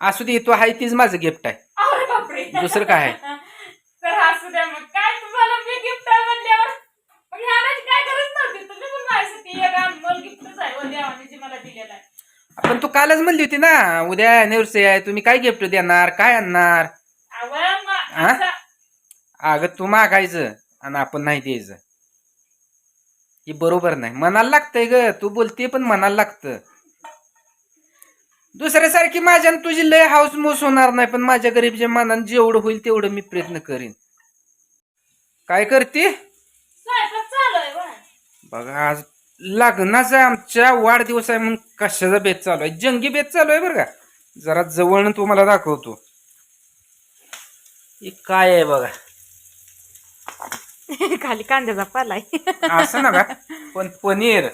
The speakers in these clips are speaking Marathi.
असू दे तू आहे तीच माझं गिफ्ट आहे. अरे बापरे. दुसरं काय? तर असू द्या मग. काय तुम्हाला मी गिफ्ट आहे म्हणल्यावर? मग ह्यालाच काय गरज नव्हती? तुम्ही पण माझ्यासाठी एक अनमोल गिफ्टच आहे व देवाने जे मला दिलेलं आहे. पण तू कालच म्हणली होती ना उद्या अॅनिव्हर्सरी आहे तुम्ही काय गिफ्ट देणार काय आणणार? मग हा? असं- अगं तू मागायचं आणि आपण नाही द्यायचं. हे बरोबर नाही. मनाला लागतंय ग. तू बोलते पण मनाला लागतं. दुसऱ्यासारखी माझ्या तुझी लय हाऊस मोस होणार नाही पण माझ्या गरीबच्या मनानं जेवढं होईल तेवढं मी प्रयत्न करीन. काय करते? आहे. बघा. आज लग्नाचा आमच्या वाढदिवस आहे म्हणून कशाचा बेत चालू आहे? जंगी बेत चालू आहे बरं का? जरा जवळनं तुम्हाला दाखवतो. हे काय आहे बघा? खाली कांद्याचा पालाय असं ना का पण पनीर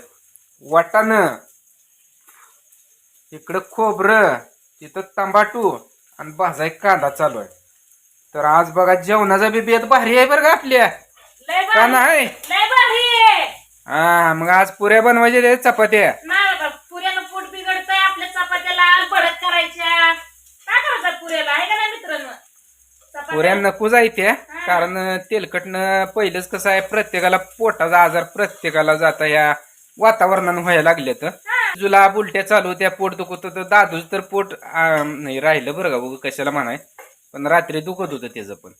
वाटाणं इकडं खोबरं तिथं तंबाटू आणि भाजाय कांदा चालू आहे. तर आज बघा जेवणाचा बी बेत भारी आहे बरं का आपल्या. लय का भारी नाही? लय भारी आहे. हा मग आज पुऱ्या बनवायच्या आहेत, चपात्या. नाही बाबा पुऱ्यानं पोट बिघडतंय आपल्या चपात्याला भडक करायच्या. काय करायचं पुऱ्याला? आहे का नाही मित्रांनो? चपात्या- पुऱ्या नको जायत्या कारण तेलकटनं पहिलंच कसं आहे प्रत्येकाला पोटाचा आजार प्रत्येकाला जाता या वातावरणानं व्हायला लागले तर हा. जुला बुलट्या चालू त्या पोट दुखत होतं. दादूच तर पोट नाही राहिलं बरं का बघू कशाला म्हणाय. पण रात्री दुखत होतं त्याचं पण.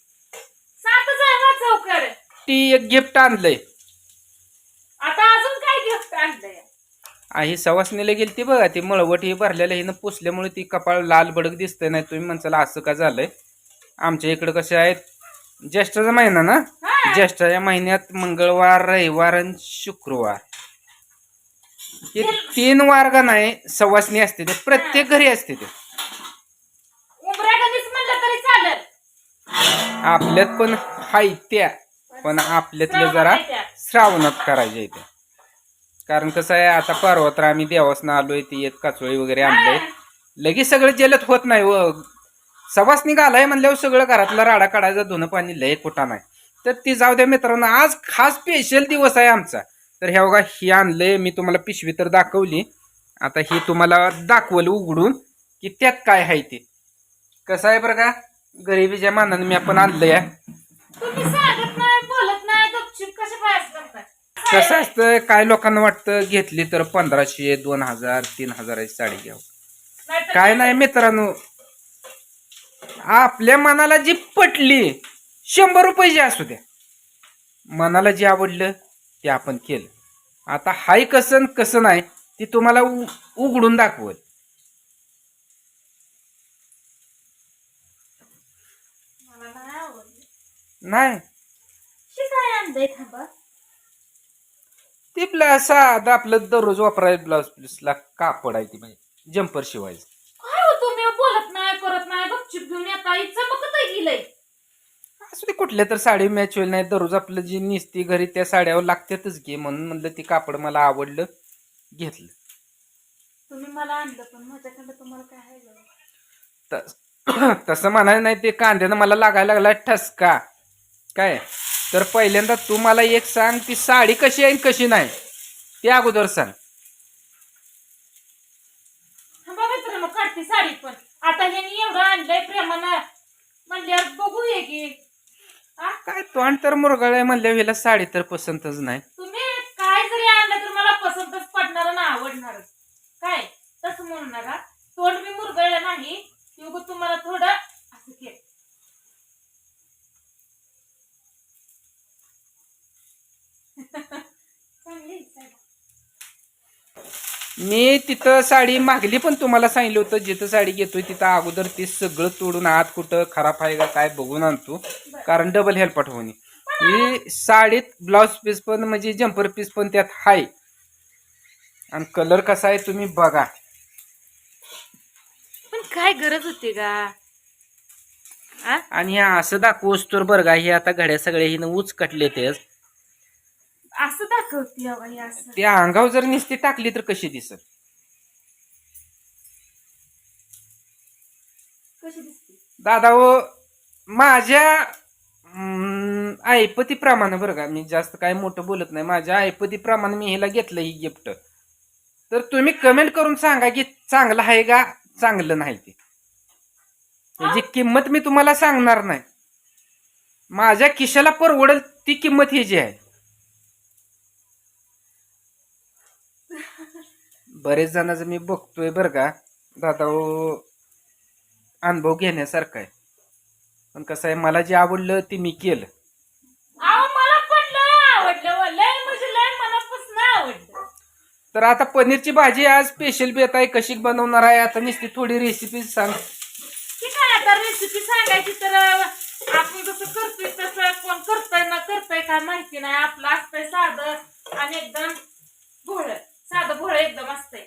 ती एक गिफ्ट आणलंय. आता अजून काय गिफ्ट आणलंय? ही सवासनीला गेली ती बघा ती मळवट ही भरलेलं हिनं पुसल्यामुळे ती कपाळ लाल भडक दिसतंय नाही तुम्ही म्हणसाला असं का झालंय? आमच्या इकडं कसे आहेत? ज्येष्ठाचा महिना ना. ज्येष्ठाच्या महिन्यात मंगळवार रविवार आणि शुक्रवार. हे तीन वार का नाही सवासनी असते ते. प्रत्येक घरी असते ते. उमऱ्या कधीच म्हणलं तरी चालेल. आपल्यात पण हाय त्या पण आपल्यातलं जरा श्रावणात करायचे ते. कारण कसं आहे आता परवा तर आम्ही देवासनं आलोय ती येत काचोळी वगैरे आणलंय. लगेच सगळं जलत होत नाही व. सवासनी घालाय म्हणल्यावर सगळं घरातला राडा काढायचा धुणं पाणी लय कुठा नाही. तर ती जाऊ द्या मित्रांनो आज खास स्पेशल दिवस आहे आमचा. तर ह्या बघा ही आणलंय मी तुम्हाला पिशवी तर दाखवली. आता ही तुम्हाला दाखवलं उघडून की त्यात काय आहे ते. कसं आहे बरं का? गरिबीच्या मानानं मी आपण आणलंय. कसं असतं काय लोकांना वाटतं घेतली तर पंधराशे दोन हजार तीन हजाराची साडी घ्यावं. नाहीतर काय नाही मित्रांनो. आपल्या मनाला जी पटली शंभर रुपयाची असू द्या. मनाला जे आवडलं ते आपण केलं. आता हाय कसं कसं नाही ती तुम्हाला उघडून दाखवल. मला नाही ती ब्ला साधं आपलं दररोज वापरायला ब्लाऊज पीसला कापड आहे ती म्हणजे जम्पर शिवायचं. काय हो तुम्ही बोलत नाही करत नाही गपचूप घेऊन येता इथं मग गेलंय असू दे कुठल्या तर साडी मॅच होईल नाही दररोज आपलं जी निसती घरी त्या साड्यावर लागतातच घे म्हणून म्हणलं ती कापड मला आवडलं घेतलं. तुम्ही मला आणलं पण माझ्याकडे तुम्हाला काय आहे? तस- तसं म्हणायला नाही ते कांद्यानं मला लागायला लागला ठसका. काय? तर पहिल्यांदा तू मला एक सांग ती साडी कशी आहे आणि कशी नाही? ते अगोदर सांग. काढते साडी पण. आता ह्यानी एवढं आणलंय प्रेमानं. म्हणल्यावर बघूया की? काय तोंड तर मुरगळ म्हणल्या हिला साडी तर पसंतच नाही. तुम्ही काय जरी आणलं तर मला पसंतच पडणार ना आवडणार काय? तसं म्हणू नका. तोंड मी मुरगळलं नाही. तुम्हाला थोडं असं केलं. मी तिथं साडी मागली पण तुम्हाला सांगितलं होतं जिथं साडी घेतोय तिथं अगोदर ते सगळं तोडून आत कुठं खराब आहे का काय बघून आणतो. कारण डबल हेल्पट होणे ही साडीत ब्लाऊज पीस पण म्हणजे जम्पर पीस पण त्यात हाय. आणि कलर कसा आहे तुम्ही बघा. पण काय गरज होती का आ? आणि हे असं दाखवूस तर बरं का हे आता घड्या सगळ्या हिनं उच कटले तेच. असं दाखवते अहो हे असं. त्या अंगावर जर निस्ती टाकली तर कशी दिसत कशी दिसते? दादा हो माझ्या हम्म, बरं का. मी जास्त काय मोठं बोलत नाही. माझ्या ऐपतीप्रमाणे मी हिला घेतलं ही गिफ्ट तर तुम्ही कमेंट करून सांगा की चांगलं आहे का चांगलं नाही ते. त्याची किंमत मी तुम्हाला सांगणार नाही. माझ्या खिशाला परवडेल ती किंमत ही जी आहे. बरेच जणांचं मी बघतोय बरं का. दादा हो, अनुभव घेण्यासारखा आहे. पण कसं आहे मला जे आवडलं ते मी केलं. अहो मला पण लय आवडलं व, लय म्हणजे लय मनापासून आवडलं. तर आता पनीरची भाजी आज स्पेशल बेत आहे कशी बनवणार आहे आता नुसती थोडी रेसिपी सांग. की काय आता रेसिपी सांगायची तर आपण जसं करतोय तसं कोण करतोय ना करतोय काय माहिती नाही आपलं असतंय साधं आणि एकदम भोळ. साधं भोळ एकदम असतंय.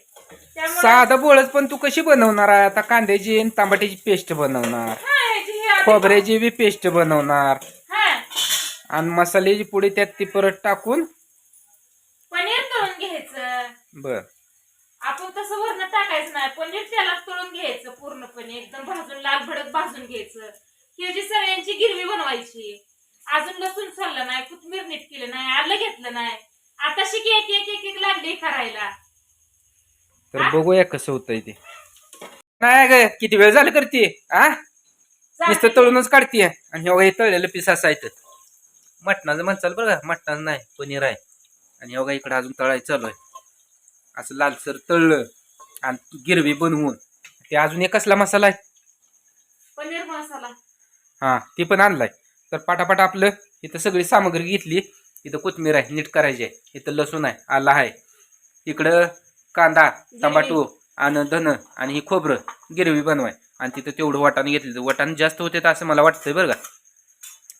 त्यामुळे साधं बोळच पण तू कशी बनवणार आहे? आता कांद्याची आणि टमाट्याची पेस्ट बनवणार. हा, ही खोबऱ्याची बी पेस्ट बनवणार. हा. आणि मसाल्याची पुढे त्यात ती परत टाकून. पनीर तळून घ्यायचं. बर. आपण तसं वरण टाकायचं नाही पनीर तेलात तळून घ्यायचं पूर्णपणे एकदम भाजून लाल भडक भाजून घ्यायचं. ह्याची सगळ्यांची गिरवी बनवायची अजून लसूण सोललं नाही कोथमीर नीट केलं नाही आलं घेतलं नाही. आता शिक एक एक एक एक लागली करायला. तर बघूया कसं होतंय ते. नाही ग किती वेळ झालं करते आ? नुसतं तळूनच काढते आणि हे बघा हे तळलेलं पीस असायचं मटणाचं म्हणचाल बरं का मटणाचं नाही पनीर आहे. आणि हे बघा इकडं अजून तळायचं चालू आहे. असं लालसर तळलं आणि गिरवी बनवून ते अजून एक कसला मसाला आहे? पनीर मसाला. हा ते पण आणलाय. तर पाटापाट आपलं इथं सगळी सामग्री घेतली. इथं कोथमीर आहे नीट करायची आहे. इथं लसूण आहे आला आहे. इकडं कांदा टमाटो आणि धन आणि ही खोबरं गिरवी बनवाय. आणि तिथं तेवढं वाटाणे घेतलं वटाण जास्त होते तर असं मला वाटतंय बरं का?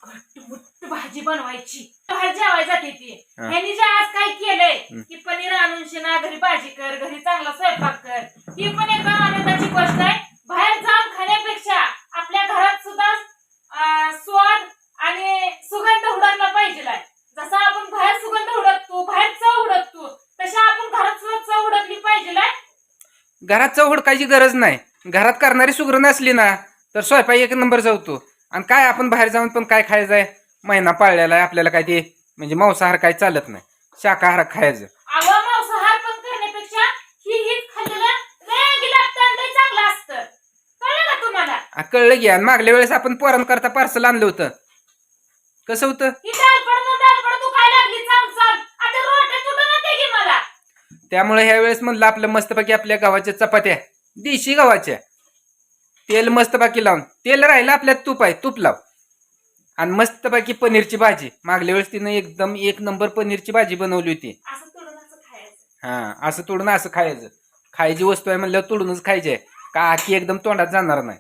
घट्ट भाजी बनवायची. बाहेर जेवायला जाते ती. हा. ह्यांनी जे आज काय केलंय हम्म. की पनीर आणून शिना घरी भाजी कर घरी चांगला स्वयंपाक कर. ही पण एकदम आनंदाची गोष्ट आहे. बाहेर जाऊन खाण्यापेक्षा आपल्या घरात सुद्धा अं, स्वाद आणि सुगंध उडकला पाहिजे जसा आपण बाहेर सुगंध उडकतो बाहेर चव उडकतो तशा आपण घरात सुद्धा चव उडकली पाहिजे घरात चव हुडकायची गरज नाही. घरात करणारी सुगरण असली ना तर स्वयंपाक एक नंबर जावतो. आणि काय आपण बाहेर जाऊन पण काय खायचं आहे? महिना पाळलेला आहे आपल्याला काय ते म्हणजे मांसाहार काय चालत नाही. शाकाहार खायचं. आवा मांसाहार पण करण्यापेक्षा ही ही खाल्लेलं लय लागतं लय चांगलं असतं. कळलं का तुम्हाला? आ, कळलं की आणि मागल्या वेळेस आपण पोरण करता पार्सल आणलं होतं. कसं होतं? ही त्यामुळे ह्या वेळेस म्हणलं आपलं मस्तपैकी आपल्या गावाच्या चपात्या. देशी गव्हाच्या. तेल मस्तपैकी लावून. तेल राहिलं आपल्यात तूप आहे तूप लाव. आणि मस्तपैकी पनीरची भाजी. मागल्या वेळेस तिनं एकदम एक नंबर पनीरची भाजी बनवली होती. हा असं तोडून असं खायचं. खायची वस्तू आहे म्हणल्यावर तोडूनच खायची आहे. का आखी एकदम तोंडात जाणार नाही.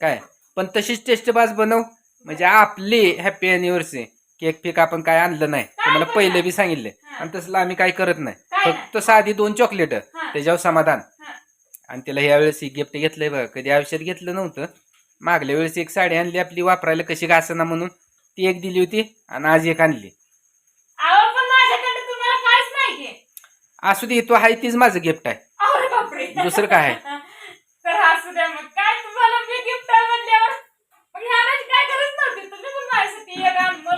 काय? पण तशीच टेस्ट बाज बनव. म्हणजे आपली हॅपी अॅनिव्हर्सरी केक फेक आपण काय आणलं नाही. तुम्हाला पहिलं बी सांगितलं. आणि तसलं आम्ही काय करत नाही. फक्त साधी दोन चॉकलेट हा. त्याच्यावर समाधान. हा. आणि त्याला ह्या वेळेस ही गिफ्ट घेतलंय बघा. कधी आयुष्यात घेतलं नव्हतं. मागल्या वेळेस एक साडी आणली आपली वापरायला कशी घासना म्हणून. ती एक दिली होती आणि आज एक आणली. असू दे तो आहे तीच माझं गिफ्ट आहे. दुसरं काय आहे?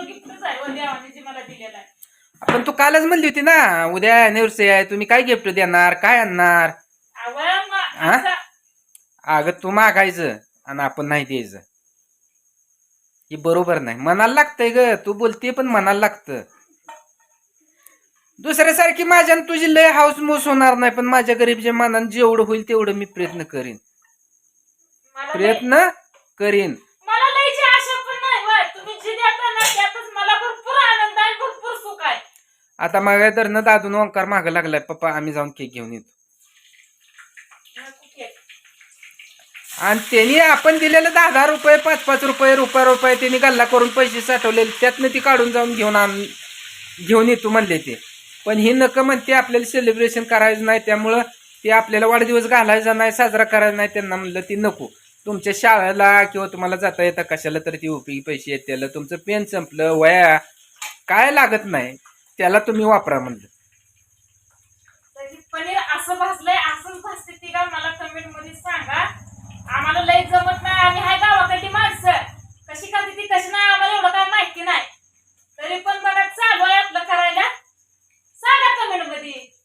गिफ्ट एक जे मला दिलेलं आहे. पण तू कालच म्हणली होती ना उद्या अॅनिव्हर्सरी आहे तुम्ही काय गिफ्ट देणार काय आणणार? हा? अगं तू मागायचं आणि आपण नाही द्यायचं. हे बरोबर नाही. मनाला लागतंय ग. तू बोलते पण मनाला लागतं. दुसऱ्यासारखी माझ्या आणि तुझी लय हाऊस मोस होणार नाही पण माझ्या गरीबच्या मनानं जेवढं होईल तेवढं मी प्रयत्न करीन. प्रयत्न करीन मला लयची आशा पण नाही होय. तुम्ही जे देता ना त्यातच मला भरपूर आनंद आहे भरपूर सुख आहे आता मागा तर न दादून ओंकार मागं लागलाय. पप्पा आम्ही जाऊन केक घेऊन येतो. आणि त्यांनी आपण दिलेले दहा दहा रुपये पाच पाच रुपये रुपये रुपये त्यांनी गल्ला करून पैसे साठवलेले. त्यातनं ती काढून जाऊन घेऊन आण घेऊन येतो म्हणले ते. पण ही नकं म्हणते आपल्याला सेलिब्रेशन करायचं नाही. त्यामुळं ते आपल्याला वाढदिवस घालायचा नाही साजरा करायचा नाही. त्यांना म्हणलं ती नको. तुमच्या शाळेला किंवा तुम्हाला जाता येता कशाला तरी ती उपयोगी पैसे येतील. तुमचं पेन संपलं वया काय लागत नाही. त्याला तुम्ही वापरा म्हणजे पनीर असं भाजलंय असंच भाजते ती का मला मध्ये सांगा. आम्हाला जमत नाही. आम्ही हाय माणसं. कशी करते ती कशी नाही आम्हाला एवढं काय माहिती नाही. तरी पण बघा चालू आहे आपलं करायला. सांगा कमेंटमध्ये.